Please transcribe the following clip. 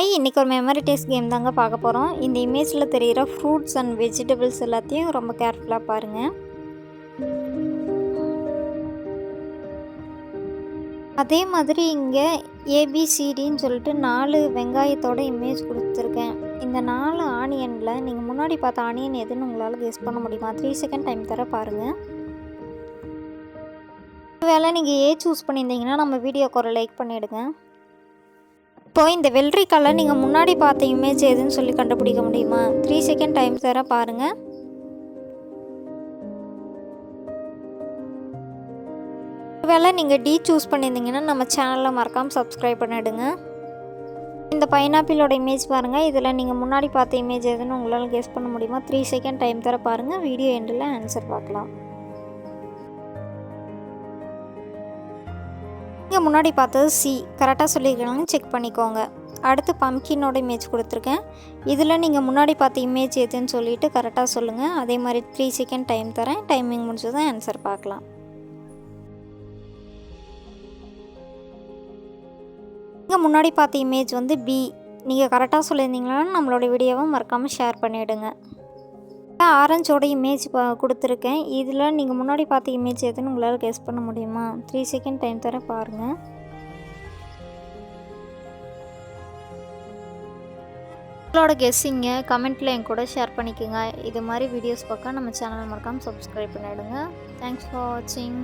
Hi இன்றைக்கி ஒரு memory taste game தாங்க பார்க்க போகிறோம் இந்த இமேஜில் தெரிகிற ஃப்ரூட்ஸ் அண்ட் வெஜிடபிள்ஸ் எல்லாத்தையும் ரொம்ப கேர்ஃபுல்லாக பாருங்கள் அதே மாதிரி இங்கே ஏபிசிடின்னு சொல்லிட்டு நாலு வெங்காயத்தோட இமேஜ் கொடுத்துருக்கேன். இந்த நாலு ஆனியனில் நீங்கள் முன்னாடி பார்த்த ஆனியன் எதுன்னு உங்களால் கெஸ் பண்ண முடியுமா? த்ரீ செகண்ட் டைம் தர பாருங்கள் வேலை நீங்கள் ஏ சூஸ் பண்ணியிருந்தீங்கன்னா நம்ம வீடியோக்கு ஒரு லைக் பண்ணிவிடுங்க இப்போ இந்த வெள்ளரி கலர் நீங்கள் முன்னாடி பார்த்த இமேஜ் எதுன்னு சொல்லி கண்டுபிடிக்க முடியுமா? த்ரீ செகண்ட் டைம் தர பாருங்கள் ஒருவேளை நீங்கள் டி சூஸ் பண்ணியிருந்தீங்கன்னா நம்ம சேனலில் மறக்காமல் சப்ஸ்கிரைப் பண்ணிவிடுங்க இந்த பைனாப்பிளோட இமேஜ் பாருங்கள் இதில் நீங்கள் முன்னாடி பார்த்த இமேஜ் எதுன்னு உங்களால் கெஸ் பண்ண முடியுமா? த்ரீ செகண்ட் டைம் தர பாருங்கள் வீடியோ எண்டில் ஆன்சர் பார்க்கலாம். நீங்கள் முன்னாடி பார்த்தது சி கரெக்டாக சொல்லியிருக்காங்கன்னு செக் பண்ணிக்கோங்க. அடுத்து பம்கினோட இமேஜ் கொடுத்துருக்கேன். இதில் நீங்கள் முன்னாடி பார்த்த இமேஜ் எதுன்னு சொல்லிவிட்டு கரெக்டாக சொல்லுங்கள் அதே மாதிரி த்ரீ செகண்ட் டைம் தரேன். டைமிங் முடிஞ்சதும் ஆன்சர் பார்க்கலாம். நீங்கள் முன்னாடி பார்த்த இமேஜ் வந்து பி நீங்கள் கரெக்டாக சொல்லியிருந்தீங்கன்னா நம்மளோட வீடியோவை மறக்காமல் ஷேர் பண்ணிவிடுங்க ஆரஞ்சோட இமேஜ் கொடுத்துருக்கேன். இதில் நீங்கள் முன்னாடி பார்த்த இமேஜ் எதுன்னு உங்களால் கெஸ் பண்ண முடியுமா? த்ரீ செகண்ட் டைம் தர பாருங்கள் உங்களோட கெஸ்ஸிங்க கமெண்ட்டில் என் கூட ஷேர் பண்ணிக்கோங்க. இது மாதிரி வீடியோஸ் பார்க்க நம்ம சேனல் மறக்காமல் சப்ஸ்கிரைப் பண்ணிவிடுங்க தேங்க்ஸ் ஃபார் வாட்சிங்